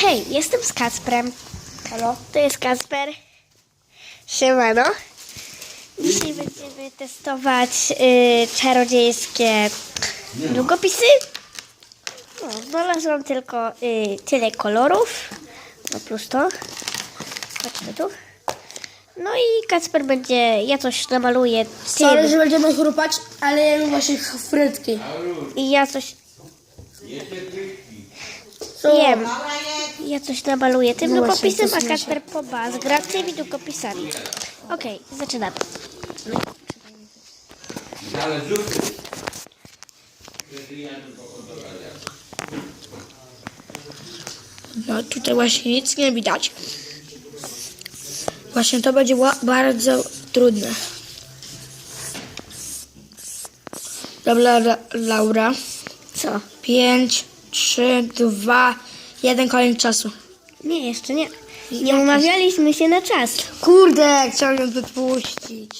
Hej, jestem z Kacprem. Halo? To jest Kacper. Siemano. Dzisiaj będziemy testować y, czarodziejskie długopisy. No, znalazłam tylko y, tyle kolorów. No plus to. Chodźmy tu. No i Kacper będzie, ja coś namaluję Sorry, tym że będziemy chrupać, ale jem właśnie frytki. i ja coś Co? jem. Ja coś namaluję tym No właśnie, długopisem, a słyszę. Kacper poba z gra tymi długopisami. Okej, zaczynamy. Ale zupy. No tutaj właśnie nic nie widać. Właśnie to będzie bardzo trudne. Dobra, La- Laura. Co? 5, 3, 2, 1, koniec czasu. Nie, jeszcze nie. Nie umawialiśmy się na czas. Kurde, chciałem ją wypuścić.